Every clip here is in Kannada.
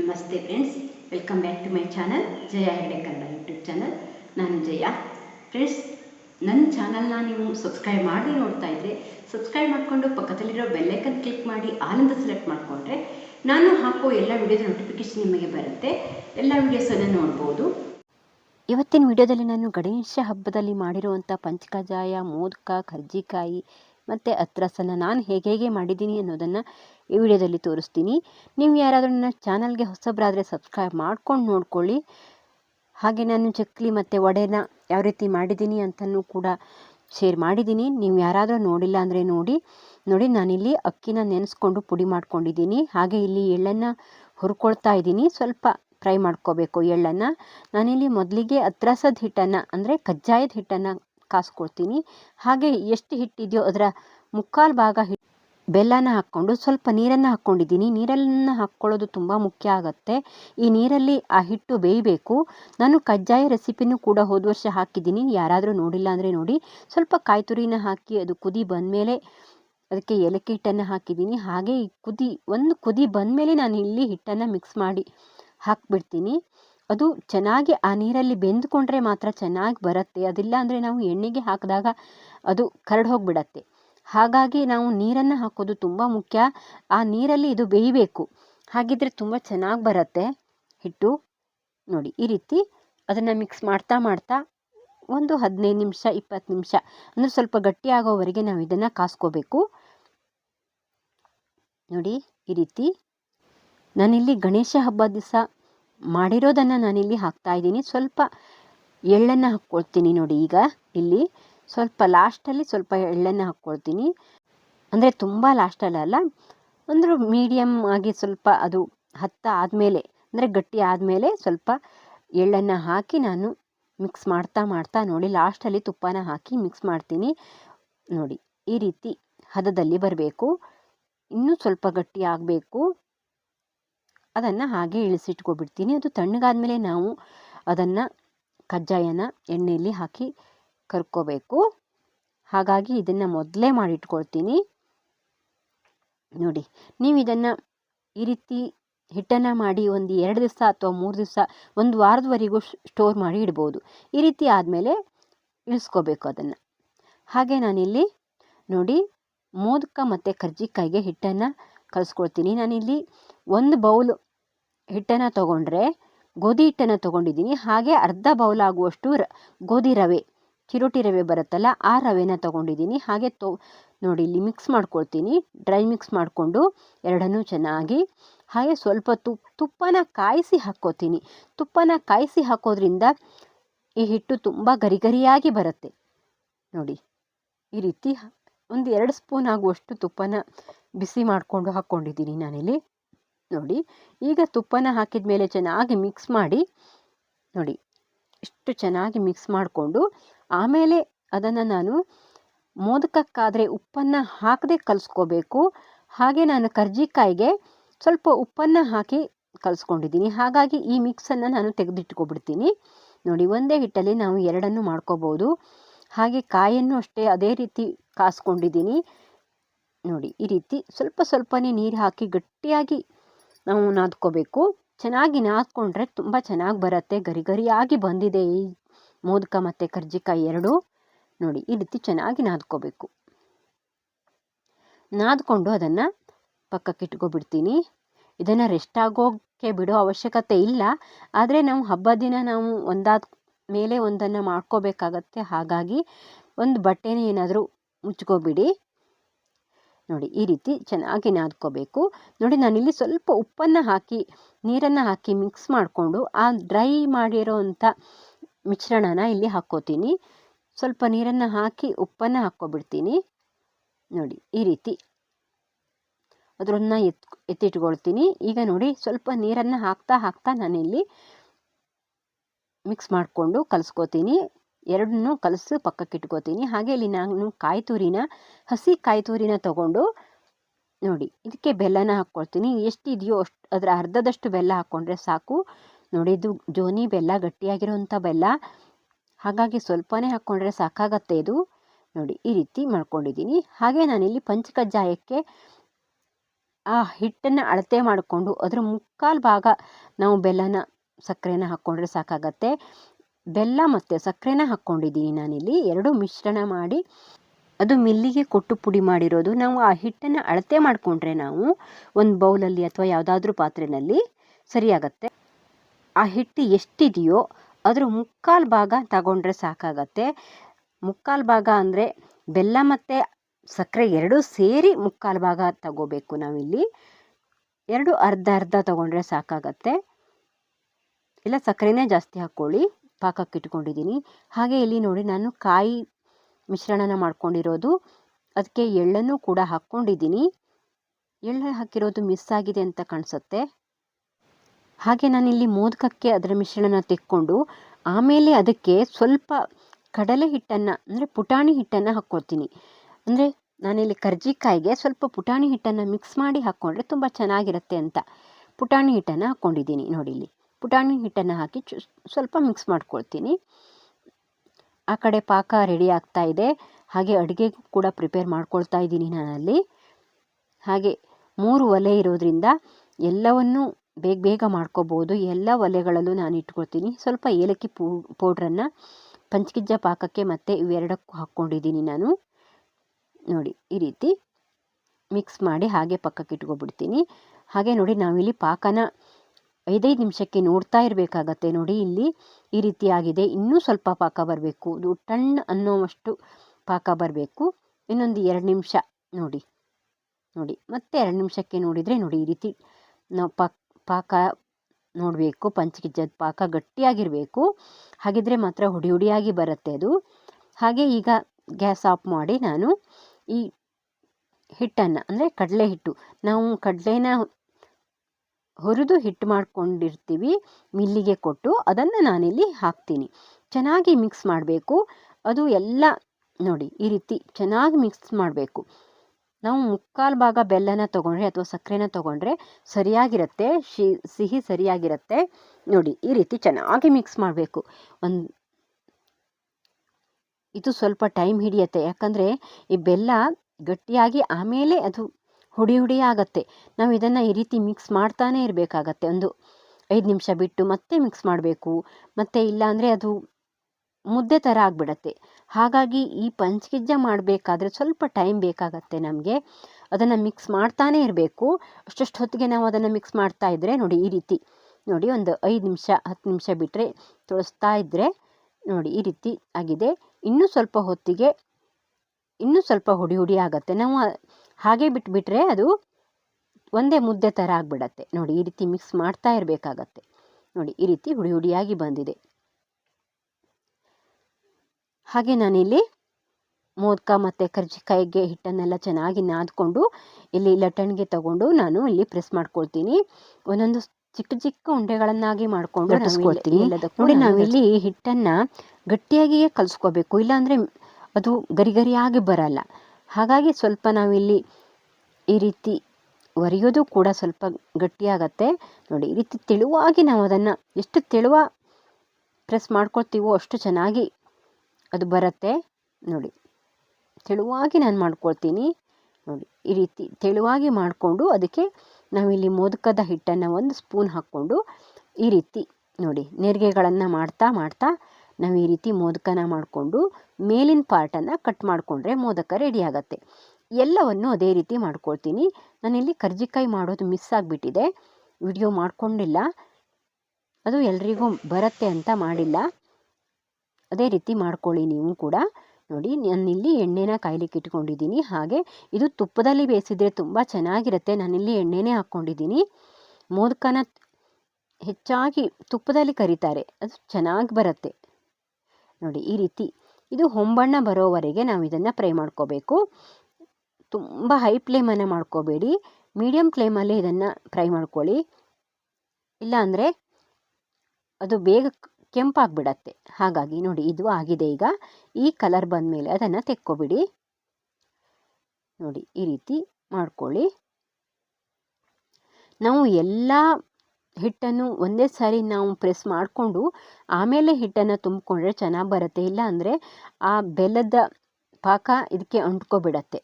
ನಮಸ್ತೆ friends welcome back to my channel Jaya Hegade Kannada YouTube channel ನಾನು ಜಯ. ಫ್ರೆಂಡ್ಸ್ ನನ್ನ ಚಾನಲ್ನ ನೀವು ಸಬ್ಸ್ಕ್ರೈಬ್ ಮಾಡಿ ನೋಡ್ತಾ ಇದ್ರೆ ಸಬ್ಸ್ಕ್ರೈಬ್ ಮಾಡಿಕೊಂಡು ಪಕ್ಕದಲ್ಲಿರೋ ಬೆಲ್ಲೈಕನ್ ಕ್ಲಿಕ್ ಮಾಡಿ ಆನಂದ ಸೆಲೆಕ್ಟ್ ಮಾಡಿಕೊಂಡ್ರೆ, ನಾನು ಹಾಕೋ ಎಲ್ಲ ವಿಡಿಯೋದ ನೋಟಿಫಿಕೇಶನ್ ನಿಮಗೆ ಬರುತ್ತೆ. ಎಲ್ಲ ವಿಡಿಯೋಸನ್ನು ನೋಡ್ಬೋದು. ಇವತ್ತಿನ ವಿಡಿಯೋದಲ್ಲಿ ನಾನು ಗಣೇಶ ಹಬ್ಬದಲ್ಲಿ ಮಾಡಿರುವಂಥ ಪಂಚಕಜಾಯ, ಮೋದಕ, ಕರ್ಜಿಕಾಯಿ ಮತ್ತು ಅತ್ರಸನ ನಾನು ಹೇಗೆ ಹೇಗೆ ಮಾಡಿದ್ದೀನಿ ಅನ್ನೋದನ್ನು ಈ ವಿಡಿಯೋದಲ್ಲಿ ತೋರಿಸ್ತೀನಿ. ನೀವು ಯಾರಾದರೂ ನನ್ನ ಚಾನಲ್ಗೆ ಹೊಸಬ್ರಾದರೆ ಸಬ್ಸ್ಕ್ರೈಬ್ ಮಾಡ್ಕೊಂಡು ನೋಡ್ಕೊಳ್ಳಿ. ಹಾಗೆ ನಾನು ಚಕ್ಲಿ ಮತ್ತು ವಡೆನ ಯಾವ ರೀತಿ ಮಾಡಿದ್ದೀನಿ ಅಂತಲೂ ಕೂಡ ಶೇರ್ ಮಾಡಿದ್ದೀನಿ. ನೀವು ಯಾರಾದರೂ ನೋಡಿಲ್ಲ ಅಂದರೆ ನೋಡಿ. ನೋಡಿ, ನಾನಿಲ್ಲಿ ಅಕ್ಕಿನ ನೆನೆಸ್ಕೊಂಡು ಪುಡಿ ಮಾಡ್ಕೊಂಡಿದ್ದೀನಿ. ಹಾಗೆ ಇಲ್ಲಿ ಎಳ್ಳನ್ನು ಹುರ್ಕೊಳ್ತಾ ಇದ್ದೀನಿ. ಸ್ವಲ್ಪ ಫ್ರೈ ಮಾಡ್ಕೋಬೇಕು ಎಳ್ಳನ್ನು. ನಾನಿಲ್ಲಿ ಮೊದಲಿಗೆ ಅತ್ರಸದ ಹಿಟ್ಟನ್ನು, ಅಂದರೆ ಕಜ್ಜಾಯದ ಹಿಟ್ಟನ್ನು ಕಾಸ್ಕೊಳ್ತೀನಿ ಹಾಗೆ ಎಷ್ಟು ಹಿಟ್ಟಿದೆಯೋ ಅದರ ಮುಕ್ಕಾಲು ಭಾಗ ಹಿಟ್ಟು ಬೆಲ್ಲನ ಹಾಕ್ಕೊಂಡು ಸ್ವಲ್ಪ ನೀರನ್ನು ಹಾಕ್ಕೊಂಡಿದ್ದೀನಿ. ನೀರನ್ನು ಹಾಕ್ಕೊಳ್ಳೋದು ತುಂಬ ಮುಖ್ಯ ಆಗುತ್ತೆ. ಈ ನೀರಲ್ಲಿ ಆ ಹಿಟ್ಟು ಬೇಯಬೇಕು. ನಾನು ಕಜ್ಜಾಯ ರೆಸಿಪಿನೂ ಕೂಡ ಹೋದ ವರ್ಷ ಹಾಕಿದ್ದೀನಿ. ಯಾರಾದರೂ ನೋಡಿಲ್ಲ ಅಂದರೆ ನೋಡಿ. ಸ್ವಲ್ಪ ಕಾಯಿ ತುರಿನ ಹಾಕಿ ಅದು ಕುದಿ ಬಂದಮೇಲೆ ಅದಕ್ಕೆ ಏಲಕ್ಕಿ ಹಿಟ್ಟನ್ನು ಹಾಕಿದ್ದೀನಿ. ಹಾಗೆ ಕುದಿ, ಒಂದು ಕುದಿ ಬಂದಮೇಲೆ ನಾನು ಇಲ್ಲಿ ಹಿಟ್ಟನ್ನು ಮಿಕ್ಸ್ ಮಾಡಿ ಹಾಕ್ಬಿಡ್ತೀನಿ. ಅದು ಚೆನ್ನಾಗಿ ಆ ನೀರಲ್ಲಿ ಬೆಂದುಕೊಂಡ್ರೆ ಮಾತ್ರ ಚೆನ್ನಾಗಿ ಬರುತ್ತೆ. ಅದಿಲ್ಲ ಅಂದರೆ ನಾವು ಎಣ್ಣೆಗೆ ಹಾಕಿದಾಗ ಅದು ಕರಡು ಹೋಗಿಬಿಡತ್ತೆ. ಹಾಗಾಗಿ ನಾವು ನೀರನ್ನು ಹಾಕೋದು ತುಂಬ ಮುಖ್ಯ. ಆ ನೀರಲ್ಲಿ ಇದು ಬೇಯಬೇಕು. ಹಾಗಿದ್ರೆ ತುಂಬ ಚೆನ್ನಾಗಿ ಬರುತ್ತೆ. ಹಿಟ್ಟು ನೋಡಿ, ಈ ರೀತಿ ಅದನ್ನು ಮಿಕ್ಸ್ ಮಾಡ್ತಾ ಮಾಡ್ತಾ ಒಂದು ಹದಿನೈದು ನಿಮಿಷ, ಇಪ್ಪತ್ತು ನಿಮಿಷ, ಅಂದರೆ ಸ್ವಲ್ಪ ಗಟ್ಟಿ ಆಗೋವರೆಗೆ ನಾವು ಇದನ್ನು ಕಾಸ್ಕೋಬೇಕು. ನೋಡಿ, ಈ ರೀತಿ ನಾನಿಲ್ಲಿ ಗಣೇಶ ಹಬ್ಬ ದಿವಸ ಮಾಡಿರೋದನ್ನು ನಾನಿಲ್ಲಿ ಹಾಕ್ತಾ ಇದ್ದೀನಿ. ಸ್ವಲ್ಪ ಎಳ್ಳನ್ನು ಹಾಕ್ಕೊಳ್ತೀನಿ ನೋಡಿ ಈಗ ಇಲ್ಲಿ. ಸ್ವಲ್ಪ ಲಾಸ್ಟಲ್ಲಿ ಸ್ವಲ್ಪ ಎಳ್ಳನ್ನು ಹಾಕ್ಕೊಳ್ತೀನಿ. ಅಂದರೆ ತುಂಬ ಲಾಸ್ಟಲ್ಲ ಅಂದರೂ ಮೀಡಿಯಮ್ ಆಗಿ ಸ್ವಲ್ಪ ಅದು ಹತ್ತ ಆದಮೇಲೆ, ಅಂದರೆ ಗಟ್ಟಿ ಆದಮೇಲೆ ಸ್ವಲ್ಪ ಎಳ್ಳನ್ನು ಹಾಕಿ ನಾನು ಮಿಕ್ಸ್ ಮಾಡ್ತಾ ಮಾಡ್ತಾ ನೋಡಿ ಲಾಸ್ಟಲ್ಲಿ ತುಪ್ಪನ ಹಾಕಿ ಮಿಕ್ಸ್ ಮಾಡ್ತೀನಿ. ನೋಡಿ ಈ ರೀತಿ ಹದದಲ್ಲಿ ಬರಬೇಕು. ಇನ್ನೂ ಸ್ವಲ್ಪ ಗಟ್ಟಿ ಆಗಬೇಕು. ಅದನ್ನು ಹಾಗೆ ಇಳಿಸಿಟ್ಕೊಬಿಡ್ತೀನಿ. ಅದು ತಣ್ಣಗಾದ್ಮೇಲೆ ನಾವು ಅದನ್ನು ಕಜ್ಜಾಯನ ಎಣ್ಣೆಯಲ್ಲಿ ಹಾಕಿ ಕರ್ಕೋಬೇಕು. ಹಾಗಾಗಿ ಇದನ್ನು ಮೊದಲೇ ಮಾಡಿಟ್ಕೊಳ್ತೀನಿ. ನೋಡಿ, ನೀವು ಇದನ್ನು ಈ ರೀತಿ ಹಿಟ್ಟನ್ನು ಮಾಡಿ ಒಂದು ಎರಡು ದಿವಸ ಅಥವಾ ಮೂರು ದಿವಸ, ಒಂದು ವಾರದವರೆಗೂ ಸ್ಟೋರ್ ಮಾಡಿ ಇಡ್ಬೋದು. ಈ ರೀತಿ ಆದಮೇಲೆ ಇಳಿಸ್ಕೋಬೇಕು ಅದನ್ನು. ಹಾಗೆ ನಾನಿಲ್ಲಿ ನೋಡಿ, ಮೋದಕ ಮತ್ತು ಕರ್ಜಿಕಾಯಿಗೆ ಹಿಟ್ಟನ್ನು ಕಲಿಸ್ಕೊಳ್ತೀನಿ. ನಾನಿಲ್ಲಿ ಒಂದು ಬೌಲ್ ಹಿಟ್ಟನ್ನು ತೊಗೊಂಡ್ರೆ ಗೋಧಿ ಹಿಟ್ಟನ್ನು ತೊಗೊಂಡಿದ್ದೀನಿ. ಹಾಗೆ ಅರ್ಧ ಬೌಲ್ ಆಗುವಷ್ಟು ರ, ಗೋಧಿ ರವೆ, ಚಿರೋಟಿ ರವೆ ಬರುತ್ತಲ್ಲ ಆ ರವೆನ ತೊಗೊಂಡಿದ್ದೀನಿ. ಹಾಗೆ ತೊ, ನೋಡಿ ಇಲ್ಲಿ ಮಿಕ್ಸ್ ಮಾಡ್ಕೊಳ್ತೀನಿ. ಡ್ರೈ ಮಿಕ್ಸ್ ಮಾಡಿಕೊಂಡು ಎರಡನ್ನೂ ಚೆನ್ನಾಗಿ. ಹಾಗೆ ಸ್ವಲ್ಪ ತುಪ್ಪ ತುಪ್ಪನ ಕಾಯಿಸಿ ಹಾಕ್ಕೋತೀನಿ. ತುಪ್ಪನ ಕಾಯಿಸಿ ಹಾಕೋದ್ರಿಂದ ಈ ಹಿಟ್ಟು ತುಂಬ ಗರಿಗರಿಯಾಗಿ ಬರುತ್ತೆ. ನೋಡಿ ಈ ರೀತಿ ಒಂದು ಎರಡು ಸ್ಪೂನ್ ಆಗುವಷ್ಟು ತುಪ್ಪನ ಬಿಸಿ ಮಾಡಿಕೊಂಡು ಹಾಕ್ಕೊಂಡಿದ್ದೀನಿ ನಾನಿಲ್ಲಿ. ನೋಡಿ, ಈಗ ತುಪ್ಪನ ಹಾಕಿದ ಮೇಲೆ ಚೆನ್ನಾಗಿ ಮಿಕ್ಸ್ ಮಾಡಿ, ನೋಡಿ ಇಷ್ಟು ಚೆನ್ನಾಗಿ ಮಿಕ್ಸ್ ಮಾಡಿಕೊಂಡು, ಆಮೇಲೆ ಅದನ್ನು ನಾನು ಮೋದಕಕ್ಕಾದರೆ ಉಪ್ಪನ್ನು ಹಾಕದೆ ಕಲಿಸ್ಕೋಬೇಕು. ಹಾಗೆ ನಾನು ಕರ್ಜಿಕಾಯಿಗೆ ಸ್ವಲ್ಪ ಉಪ್ಪನ್ನು ಹಾಕಿ ಕಲಿಸ್ಕೊಂಡಿದ್ದೀನಿ. ಹಾಗಾಗಿ ಈ ಮಿಕ್ಸನ್ನು ನಾನು ತೆಗೆದಿಟ್ಕೊಬಿಡ್ತೀನಿ. ನೋಡಿ, ಒಂದೇ ಹಿಟ್ಟಲ್ಲಿ ನಾವು ಎರಡನ್ನು ಮಾಡ್ಕೋಬೋದು. ಹಾಗೆ ಕಾಯನ್ನು ಅಷ್ಟೇ ಅದೇ ರೀತಿ ಕಾಸ್ಕೊಂಡಿದ್ದೀನಿ. ನೋಡಿ, ಈ ರೀತಿ ಸ್ವಲ್ಪ ಸ್ವಲ್ಪನೇ ನೀರು ಹಾಕಿ ಗಟ್ಟಿಯಾಗಿ ನಾವು ನಾದ್ಕೋಬೇಕು. ಚೆನ್ನಾಗಿ ನಾದ್ಕೊಂಡ್ರೆ ತುಂಬ ಚೆನ್ನಾಗಿ ಬರುತ್ತೆ. ಗರಿ ಗರಿಯಾಗಿ ಬಂದಿದೆ ಈ ಮೋದಕ ಮತ್ತು ಕರ್ಜಿಕಾಯಿ ಎರಡು. ನೋಡಿ, ಈ ರೀತಿ ಚೆನ್ನಾಗಿ ನಾದ್ಕೋಬೇಕು. ನಾದ್ಕೊಂಡು ಅದನ್ನು ಪಕ್ಕಕ್ಕೆ ಇಟ್ಕೊಬಿಡ್ತೀನಿ. ಇದನ್ನು ರೆಸ್ಟ್ ಆಗೋಕ್ಕೆ ಬಿಡೋ ಅವಶ್ಯಕತೆ ಇಲ್ಲ. ಆದರೆ ನಾವು ಹಬ್ಬ ದಿನ ನಾವು ಒಂದಾದ ಮೇಲೆ ಒಂದನ್ನು ಮಾಡ್ಕೋಬೇಕಾಗತ್ತೆ. ಹಾಗಾಗಿ ಒಂದು ಬಟ್ಟೆನೇ ಏನಾದರೂ ಮುಚ್ಕೋಬಿಡಿ. ನೋಡಿ, ಈ ರೀತಿ ಚೆನ್ನಾಗಿ ನಾದ್ಕೋಬೇಕು. ನೋಡಿ, ನಾನಿಲ್ಲಿ ಸ್ವಲ್ಪ ಉಪ್ಪನ್ನು ಹಾಕಿ, ನೀರನ್ನು ಹಾಕಿ ಮಿಕ್ಸ್ ಮಾಡಿಕೊಂಡು, ಆ ಡ್ರೈ ಮಾಡಿರೋ ಅಂಥ ಮಿಶ್ರಣನ ಇಲ್ಲಿ ಹಾಕ್ಕೋತೀನಿ. ಸ್ವಲ್ಪ ನೀರನ್ನು ಹಾಕಿ ಉಪ್ಪನ್ನು ಹಾಕ್ಕೊಬಿಡ್ತೀನಿ. ನೋಡಿ, ಈ ರೀತಿ ಅದರನ್ನ ಎತ್, ಎತ್ತಿಟ್ಕೊಳ್ತೀನಿ. ಈಗ ನೋಡಿ, ಸ್ವಲ್ಪ ನೀರನ್ನು ಹಾಕ್ತಾ ಹಾಕ್ತಾ ನಾನಿಲ್ಲಿ ಮಿಕ್ಸ್ ಮಾಡಿಕೊಂಡು ಕಲಿಸ್ಕೋತೀನಿ. ಎರಡನ್ನೂ ಕಲಸು ಪಕ್ಕಕ್ಕೆ ಇಟ್ಕೋತೀನಿ. ಹಾಗೆ ಇಲ್ಲಿ ನಾನು ಕಾಯಿ ತುರಿನ ಹಸಿ ಕಾಯಿ ತೊಗೊಂಡು ನೋಡಿ, ಇದಕ್ಕೆ ಬೆಲ್ಲನ ಹಾಕ್ಕೊಳ್ತೀನಿ ಎಷ್ಟಿದೆಯೋ ಅಷ್ಟು, ಅದರ ಅರ್ಧದಷ್ಟು ಬೆಲ್ಲ ಹಾಕ್ಕೊಂಡ್ರೆ ಸಾಕು. ನೋಡಿ, ಇದು ಜೋನಿ ಬೆಲ್ಲ, ಗಟ್ಟಿಯಾಗಿರುವಂಥ ಬೆಲ್ಲ. ಹಾಗಾಗಿ ಸ್ವಲ್ಪನೇ ಹಾಕ್ಕೊಂಡ್ರೆ ಸಾಕಾಗತ್ತೆ ಇದು. ನೋಡಿ, ಈ ರೀತಿ ಮಾಡ್ಕೊಂಡಿದ್ದೀನಿ. ಹಾಗೆ ನಾನಿಲ್ಲಿ ಪಂಚಕಜ್ಜಾಯಕ್ಕೆ ಆ ಹಿಟ್ಟನ್ನು ಅಳತೆ ಮಾಡಿಕೊಂಡು, ಅದರ ಮುಕ್ಕಾಲು ಭಾಗ ನಾವು ಬೆಲ್ಲನ, ಸಕ್ಕರೆನ ಹಾಕ್ಕೊಂಡ್ರೆ ಸಾಕಾಗತ್ತೆ. ಬೆಲ್ಲ ಮತ್ತು ಸಕ್ಕರೆನ ಹಾಕ್ಕೊಂಡಿದ್ದೀನಿ ನಾನಿಲ್ಲಿ. ಎರಡು ಮಿಶ್ರಣ ಮಾಡಿ, ಅದು ಮಿಲ್ಲಿಗೆ ಕೊಟ್ಟು ಪುಡಿ ಮಾಡಿರೋದು. ನಾವು ಆ ಹಿಟ್ಟನ್ನು ಅಳತೆ ಮಾಡಿಕೊಂಡ್ರೆ ನಾವು ಒಂದು ಬೌಲಲ್ಲಿ ಅಥವಾ ಯಾವುದಾದ್ರೂ ಪಾತ್ರೆಯಲ್ಲಿ ಸರಿಯಾಗತ್ತೆ. ಆ ಹಿಟ್ಟು ಎಷ್ಟಿದೆಯೋ ಅದರ ಮುಕ್ಕಾಲು ಭಾಗ ತಗೊಂಡ್ರೆ ಸಾಕಾಗತ್ತೆ. ಮುಕ್ಕಾಲು ಭಾಗ ಅಂದರೆ ಬೆಲ್ಲ ಮತ್ತು ಸಕ್ಕರೆ ಎರಡೂ ಸೇರಿ ಮುಕ್ಕಾಲು ಭಾಗ ತಗೋಬೇಕು ನಾವಿಲ್ಲಿ. ಎರಡು ಅರ್ಧ ಅರ್ಧ ತಗೊಂಡ್ರೆ ಸಾಕಾಗತ್ತೆ. ಇಲ್ಲ, ಸಕ್ಕರೆನೇ ಜಾಸ್ತಿ ಹಾಕ್ಕೊಳ್ಳಿ. ಪಾಕಕ್ಕೆ ಇಟ್ಕೊಂಡಿದ್ದೀನಿ. ಹಾಗೆ ಇಲ್ಲಿ ನೋಡಿ ನಾನು ಕಾಯಿ ಮಿಶ್ರಣನ ಮಾಡ್ಕೊಂಡಿರೋದು. ಅದಕ್ಕೆ ಎಳ್ಳನ್ನು ಕೂಡ ಹಾಕ್ಕೊಂಡಿದ್ದೀನಿ. ಎಳ್ಳು ಹಾಕಿರೋದು ಮಿಸ್ ಆಗಿದೆ ಅಂತ ಕಾಣಿಸುತ್ತೆ. ಹಾಗೆ ನಾನಿಲ್ಲಿ ಮೋದಕಕ್ಕೆ ಅದರ ಮಿಶ್ರಣನ ತೆಕ್ಕೊಂಡು ಆಮೇಲೆ ಅದಕ್ಕೆ ಸ್ವಲ್ಪ ಕಡಲೆ ಹಿಟ್ಟನ್ನು, ಅಂದರೆ ಪುಟಾಣಿ ಹಿಟ್ಟನ್ನು ಹಾಕ್ಕೊಳ್ತೀನಿ ಅಂದರೆ ನಾನಿಲ್ಲಿ ಕರ್ಜಿಕಾಯಿಗೆ ಸ್ವಲ್ಪ ಪುಟಾಣಿ ಹಿಟ್ಟನ್ನು ಮಿಕ್ಸ್ ಮಾಡಿ ಹಾಕ್ಕೊಂಡ್ರೆ ತುಂಬ ಚೆನ್ನಾಗಿರುತ್ತೆ ಅಂತ. ಪುಟಾಣಿ ಹಿಟ್ಟನ್ನು ಹಾಕ್ಕೊಂಡಿದ್ದೀನಿ ನೋಡಿ ಇಲ್ಲಿ. ಪುಟಾಣಿ ಹಿಟ್ಟನ್ನು ಹಾಕಿ ಸ್ವಲ್ಪ ಮಿಕ್ಸ್ ಮಾಡ್ಕೊಳ್ತೀನಿ. ಆ ಕಡೆ ಪಾಕ ರೆಡಿ ಆಗ್ತಾ ಇದೆ. ಹಾಗೆ ಅಡುಗೆ ಕೂಡ ಪ್ರಿಪೇರ್ ಮಾಡ್ಕೊಳ್ತಾ ಇದ್ದೀನಿ ನಾನಲ್ಲಿ. ಹಾಗೆ ಮೂರು ಒಲೆ ಇರೋದ್ರಿಂದ ಎಲ್ಲವನ್ನೂ ಬೇಗ ಬೇಗ ಮಾಡ್ಕೋಬೋದು. ಎಲ್ಲ ಒಲೆಗಳಲ್ಲೂ ನಾನು ಇಟ್ಕೊಳ್ತೀನಿ. ಸ್ವಲ್ಪ ಏಲಕ್ಕಿ ಪೂ, ಪೌಡ್ರನ್ನು ಪಂಚಗಿಜ್ಜ ಪಾಕಕ್ಕೆ ಮತ್ತು ಇವೆರಡಕ್ಕೂ ಹಾಕ್ಕೊಂಡಿದ್ದೀನಿ ನಾನು. ನೋಡಿ, ಈ ರೀತಿ ಮಿಕ್ಸ್ ಮಾಡಿ ಹಾಗೆ ಪಕ್ಕಕ್ಕೆ ಇಟ್ಕೊಬಿಡ್ತೀನಿ. ಹಾಗೆ ನೋಡಿ ನಾವಿಲ್ಲಿ ಪಾಕನ ಐದೈದು ನಿಮಿಷಕ್ಕೆ ನೋಡ್ತಾ ಇರಬೇಕಾಗತ್ತೆ ನೋಡಿ ಇಲ್ಲಿ ಈ ರೀತಿ ಆಗಿದೆ ಇನ್ನೂ ಸ್ವಲ್ಪ ಪಾಕ ಬರಬೇಕು. ಇದು ಟಣ್ಣ ಅನ್ನೋವಷ್ಟು ಪಾಕ ಬರಬೇಕು. ಇನ್ನೊಂದು ಎರಡು ನಿಮಿಷ ನೋಡಿ. ನೋಡಿ, ಮತ್ತೆ ಎರಡು ನಿಮಿಷಕ್ಕೆ ನೋಡಿದರೆ ನೋಡಿ ಈ ರೀತಿ ನಾವು ಪಾಕ ಪಾಕ ನೋಡಬೇಕು. ಪಂಚಗಿಜ್ಜದ ಪಾಕ ಗಟ್ಟಿಯಾಗಿರಬೇಕು. ಹಾಗಿದ್ರೆ ಮಾತ್ರ ಹುಡಿ ಹುಡಿಯಾಗಿ ಬರುತ್ತೆ ಅದು. ಹಾಗೆ ಈಗ ಗ್ಯಾಸ್ ಆಫ್ ಮಾಡಿ ನಾನು ಈ ಹಿಟ್ಟನ್ನು, ಅಂದರೆ ಕಡಲೆ ಹಿಟ್ಟು. ನಾವು ಕಡಲೆನ ಹುರಿದು ಹಿಟ್ಟು ಮಾಡ್ಕೊಂಡಿರ್ತೀವಿ, ಮಿಲ್ಲಿಗೆ ಕೊಟ್ಟು ಅದನ್ನು ನಾನಿಲ್ಲಿ ಹಾಕ್ತೀನಿ. ಚೆನ್ನಾಗಿ ಮಿಕ್ಸ್ ಮಾಡಬೇಕು. ಅದು ಎಲ್ಲ, ನೋಡಿ ಈ ರೀತಿ ಚೆನ್ನಾಗಿ ಮಿಕ್ಸ್ ಮಾಡಬೇಕು. ನಾವು ಮುಕ್ಕಾಲು ಭಾಗ ಬೆಲ್ಲನ ತೊಗೊಂಡ್ರೆ ಅಥವಾ ಸಕ್ಕರೆನ ತೊಗೊಂಡ್ರೆ ಸರಿಯಾಗಿರುತ್ತೆ, ಶಿ, ಸಿಹಿ ಸರಿಯಾಗಿರುತ್ತೆ. ನೋಡಿ ಈ ರೀತಿ ಚೆನ್ನಾಗಿ ಮಿಕ್ಸ್ ಮಾಡಬೇಕು. ಒಂದು ಇದು ಸ್ವಲ್ಪ ಟೈಮ್ ಹಿಡಿಯುತ್ತೆ. ಯಾಕಂದರೆ ಈ ಬೆಲ್ಲ ಗಟ್ಟಿಯಾಗಿ ಆಮೇಲೆ ಅದು ಹುಡಿ ಹುಡಿ ಆಗತ್ತೆ. ನಾವು ಇದನ್ನು ಈ ರೀತಿ ಮಿಕ್ಸ್ ಮಾಡ್ತಾನೇ ಇರಬೇಕಾಗತ್ತೆ. ಒಂದು ಐದು ನಿಮಿಷ ಬಿಟ್ಟು ಮತ್ತೆ ಮಿಕ್ಸ್ ಮಾಡಬೇಕು. ಮತ್ತು ಇಲ್ಲಾಂದರೆ ಅದು ಮುದ್ದೆ ಥರ ಆಗಿಬಿಡತ್ತೆ. ಹಾಗಾಗಿ ಈ ಪಂಚಗಿಜ್ಜ ಮಾಡಬೇಕಾದ್ರೆ ಸ್ವಲ್ಪ ಟೈಮ್ ಬೇಕಾಗತ್ತೆ ನಮಗೆ. ಅದನ್ನು ಮಿಕ್ಸ್ ಮಾಡ್ತಾನೇ ಇರಬೇಕು. ಅಷ್ಟಷ್ಟು ಹೊತ್ತಿಗೆ ನಾವು ಅದನ್ನು ಮಿಕ್ಸ್ ಮಾಡ್ತಾ ಇದ್ದರೆ ನೋಡಿ ಈ ರೀತಿ. ನೋಡಿ ಒಂದು ಐದು ನಿಮಿಷ, ಹತ್ತು ನಿಮಿಷ ಬಿಟ್ಟರೆ ತೊಳಸ್ತಾ ಇದ್ದರೆ ನೋಡಿ ಈ ರೀತಿ ಆಗಿದೆ. ಇನ್ನೂ ಸ್ವಲ್ಪ ಹೊತ್ತಿಗೆ, ಇನ್ನೂ ಸ್ವಲ್ಪ ಹುಡಿ ಹುಡಿ ಆಗುತ್ತೆ. ನಾವು ಹಾಗೆ ಬಿಟ್ಬಿಟ್ರೆ ಅದು ಒಂದೇ ಮುದ್ದೆ ಥರ ಆಗಿಬಿಡತ್ತೆ. ನೋಡಿ ಈ ರೀತಿ ಮಿಕ್ಸ್ ಮಾಡ್ತಾ ಇರಬೇಕಾಗತ್ತೆ. ನೋಡಿ ಈ ರೀತಿ ಹುಡಿ ಹುಡಿಯಾಗಿ ಬಂದಿದೆ. ಹಾಗೆ ನಾನಿಲ್ಲಿ ಮೋದಕ ಮತ್ತು ಕರ್ಜಿಕಾಯಿಗೆ ಹಿಟ್ಟನ್ನೆಲ್ಲ ಚೆನ್ನಾಗಿ ನಾದ್ಕೊಂಡು ಇಲ್ಲಿ ಲಟ್ಟಣಿಗೆ ತಗೊಂಡು ನಾನು ಇಲ್ಲಿ ಪ್ರೆಸ್ ಮಾಡ್ಕೊಳ್ತೀನಿ. ಒಂದೊಂದು ಚಿಕ್ಕ ಚಿಕ್ಕ ಉಂಡೆಗಳನ್ನಾಗಿ ಮಾಡಿಕೊಂಡು ಲಟ್ಟಿಸ್ಕೊಳ್ತೀನಿ. ನೋಡಿ ನಾವಿಲ್ಲಿ ಹಿಟ್ಟನ್ನು ಗಟ್ಟಿಯಾಗಿಯೇ ಕಲಿಸ್ಕೋಬೇಕು. ಇಲ್ಲಾಂದರೆ ಅದು ಗರಿಗರಿಯಾಗಿ ಬರಲ್ಲ. ಹಾಗಾಗಿ ಸ್ವಲ್ಪ ನಾವಿಲ್ಲಿ ಈ ರೀತಿ ಒರೆಯೋದು ಕೂಡ ಸ್ವಲ್ಪ ಗಟ್ಟಿಯಾಗತ್ತೆ. ನೋಡಿ, ಈ ರೀತಿ ತೆಳುವಾಗಿ ನಾವು ಅದನ್ನು ಎಷ್ಟು ತೆಳುವ ಪ್ರೆಸ್ ಮಾಡ್ಕೊಳ್ತೀವೋ ಅಷ್ಟು ಚೆನ್ನಾಗಿ ಅದು ಬರುತ್ತೆ. ನೋಡಿ, ತೆಳುವಾಗಿ ನಾನು ಮಾಡ್ಕೊಳ್ತೀನಿ. ನೋಡಿ, ಈ ರೀತಿ ತೆಳುವಾಗಿ ಮಾಡಿಕೊಂಡು ಅದಕ್ಕೆ ನಾವಿಲ್ಲಿ ಮೋದಕದ ಹಿಟ್ಟನ್ನು ಒಂದು ಸ್ಪೂನ್ ಹಾಕ್ಕೊಂಡು ಈ ರೀತಿ ನೋಡಿ, ನೆರಿಗೆಗಳನ್ನು ಮಾಡ್ತಾ ಮಾಡ್ತಾ ನಾವು ಈ ರೀತಿ ಮೋದಕನ ಮಾಡಿಕೊಂಡು ಮೇಲಿನ ಪಾರ್ಟನ್ನು ಕಟ್ ಮಾಡಿಕೊಂಡ್ರೆ ಮೋದಕ ರೆಡಿ ಆಗುತ್ತೆ. ಎಲ್ಲವನ್ನು ಅದೇ ರೀತಿ ಮಾಡ್ಕೊಳ್ತೀನಿ. ನಾನಿಲ್ಲಿ ಕರ್ಜಿಕಾಯಿ ಮಾಡೋದು ಮಿಸ್ ಆಗಿಬಿಟ್ಟಿದೆ. ವಿಡಿಯೋ ಮಾಡಿಕೊಂಡಿಲ್ಲ. ಅದು ಎಲ್ರಿಗೂ ಬರುತ್ತೆ ಅಂತ ಮಾಡಿಲ್ಲ. ಅದೇ ರೀತಿ ಮಾಡ್ಕೊಳ್ಳಿ ನೀವು ಕೂಡ. ನೋಡಿ, ನಾನಿಲ್ಲಿ ಎಣ್ಣೆನ ಕಾಯ್ಲಿಕ್ಕೆ ಇಟ್ಕೊಂಡಿದ್ದೀನಿ. ಹಾಗೆ ಇದು ತುಪ್ಪದಲ್ಲಿ ಬೇಯಿಸಿದ್ರೆ ತುಂಬ ಚೆನ್ನಾಗಿರುತ್ತೆ. ನಾನಿಲ್ಲಿ ಎಣ್ಣೆನೇ ಹಾಕ್ಕೊಂಡಿದ್ದೀನಿ. ಮೋದಕನ ಹೆಚ್ಚಾಗಿ ತುಪ್ಪದಲ್ಲಿ ಕರಿತಾರೆ. ಅದು ಚೆನ್ನಾಗಿ ಬರುತ್ತೆ. ನೋಡಿ, ಈ ರೀತಿ. ಇದು ಹೊಂಬಣ್ಣ ಬರೋವರೆಗೆ ನಾವು ಇದನ್ನು ಫ್ರೈ ಮಾಡ್ಕೋಬೇಕು. ತುಂಬ ಹೈ ಫ್ಲೇಮನ್ನು ಮಾಡ್ಕೋಬೇಡಿ. ಮೀಡಿಯಮ್ ಫ್ಲೇಮಲ್ಲಿ ಇದನ್ನು ಫ್ರೈ ಮಾಡ್ಕೊಳ್ಳಿ. ಇಲ್ಲಾಂದರೆ ಅದು ಬೇಗ ಕೆಂಪಾಗಿಬಿಡತ್ತೆ. ಹಾಗಾಗಿ ನೋಡಿ, ಇದು ಆಗಿದೆ ಈಗ. ಈ ಕಲರ್ ಬಂದ ಮೇಲೆ ಅದನ್ನು ತೆಕ್ಕೋಬಿಡಿ. ನೋಡಿ, ಈ ರೀತಿ ಮಾಡ್ಕೊಳ್ಳಿ. ನಾವು ಎಲ್ಲ ಹಿಟ್ಟನ್ನು ಒಂದೇ ಸಾರಿ ನಾವು ಪ್ರೆಸ್ ಮಾಡಿಕೊಂಡು ಆಮೇಲೆ ಹಿಟ್ಟನ್ನು ತುಂಬಿಕೊಂಡ್ರೆ ಚೆನ್ನಾಗಿ ಬರುತ್ತೆ. ಇಲ್ಲ ಅಂದರೆ ಆ ಬೆಲ್ಲದ ಪಾಕ ಇದಕ್ಕೆ ಅಂಟ್ಕೊಬಿಡತ್ತೆ.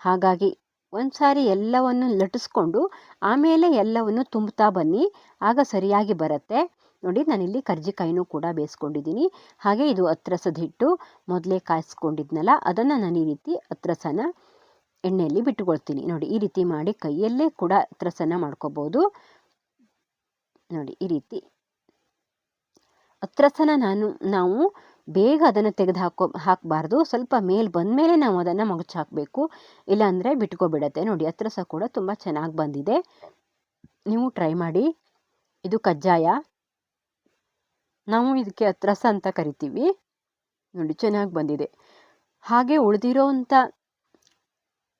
ಹಾಗಾಗಿ ಒಂದು ಸಾರಿ ಎಲ್ಲವನ್ನು ಲಟ್ಟಿಸ್ಕೊಂಡು ಆಮೇಲೆ ಎಲ್ಲವನ್ನು ತುಂಬುತ್ತಾ ಬನ್ನಿ. ಆಗ ಸರಿಯಾಗಿ ಬರುತ್ತೆ. ನೋಡಿ, ನಾನಿಲ್ಲಿ ಕರ್ಜಿಕಾಯಿನೂ ಕೂಡ ಬೇಯಿಸ್ಕೊಂಡಿದ್ದೀನಿ. ಹಾಗೆ ಇದು ಹತ್ರಸದ ಹಿಟ್ಟು ಮೊದಲೇ ಕಾಯಿಸ್ಕೊಂಡಿದ್ನಲ್ಲ, ಅದನ್ನು ನಾನು ಈ ರೀತಿ ಹತ್ರಸನ ಎಣ್ಣೆಯಲ್ಲಿ ಬಿಟ್ಟುಕೊಳ್ತೀನಿ. ನೋಡಿ, ಈ ರೀತಿ ಮಾಡಿ ಕೈಯಲ್ಲೇ ಕೂಡ ಹತ್ರಸನ ಮಾಡ್ಕೋಬೋದು. ನೋಡಿ, ಈ ರೀತಿ. ಹತ್ರಸನ ನಾನು, ನಾವು ಬೇಗ ಅದನ್ನು ತೆಗೆದು ಹಾಕೋ ಹಾಕಬಾರ್ದು. ಸ್ವಲ್ಪ ಮೇಲೆ ಬಂದಮೇಲೆ ನಾವು ಅದನ್ನು ಮಗುಚಿ ಹಾಕಬೇಕು ಇಲ್ಲಾಂದರೆ ಬಿಟ್ಕೊಬಿಡತ್ತೆ. ನೋಡಿ ಹತ್ರಸ ಕೂಡ ತುಂಬ ಚೆನ್ನಾಗಿ ಬಂದಿದೆ. ನೀವು ಟ್ರೈ ಮಾಡಿ. ಇದು ಕಜ್ಜಾಯ. ನಾವು ಇದಕ್ಕೆ ಹತ್ರಸ ಅಂತ ಕರಿತೀವಿ. ನೋಡಿ, ಚೆನ್ನಾಗಿ ಬಂದಿದೆ. ಹಾಗೆ ಉಳಿದಿರೋವಂಥ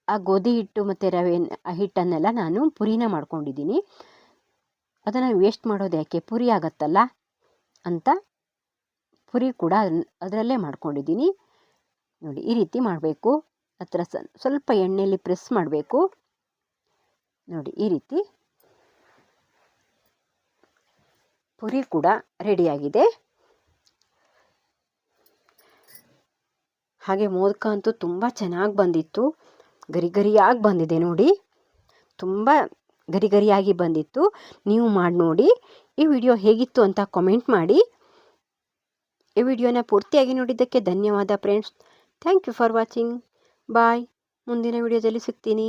ಆ ಗೋಧಿ ಹಿಟ್ಟು ಮತ್ತು ರವೆ ಹಿಟ್ಟನ್ನೆಲ್ಲ ನಾನು ಪುರಿನ ಮಾಡ್ಕೊಂಡಿದ್ದೀನಿ. ಅದನ್ನು ವೇಸ್ಟ್ ಮಾಡೋದು ಯಾಕೆ? ಪುರಿ ಆಗತ್ತಲ್ಲ ಅಂತ ಪುರಿ ಕೂಡ ಅದರಲ್ಲೇ ಮಾಡ್ಕೊಂಡಿದ್ದೀನಿ. ನೋಡಿ, ಈ ರೀತಿ ಮಾಡಬೇಕು. ಹತ್ರ ಸ್ವಲ್ಪ ಎಣ್ಣೆಯಲ್ಲಿ ಪ್ರೆಸ್ ಮಾಡಬೇಕು. ನೋಡಿ, ಈ ರೀತಿ. ಪುರಿ ಕೂಡ ರೆಡಿಯಾಗಿದೆ ಹಾಗೆ ಮೋದಕ ಅಂತೂ ತುಂಬ ಚೆನ್ನಾಗಿ ಬಂದಿತ್ತು. ಗರಿ ಗರಿಯಾಗಿ ಬಂದಿದೆ ನೋಡಿ. ತುಂಬ ಗರಿ ಗರಿಯಾಗಿ ಬಂದಿತ್ತು. ನೀವು ಮಾಡಿ ನೋಡಿ. ಈ ವಿಡಿಯೋ ಹೇಗಿತ್ತು ಅಂತ ಕಾಮೆಂಟ್ ಮಾಡಿ. ಈ ವಿಡಿಯೋನ ಪೂರ್ತಿಯಾಗಿ ನೋಡಿದ್ದಕ್ಕೆ ಧನ್ಯವಾದ friends thank you for watching bye ಮುಂದಿನ ವಿಡಿಯೋದಲ್ಲಿ ಸಿಗ್ತೀನಿ.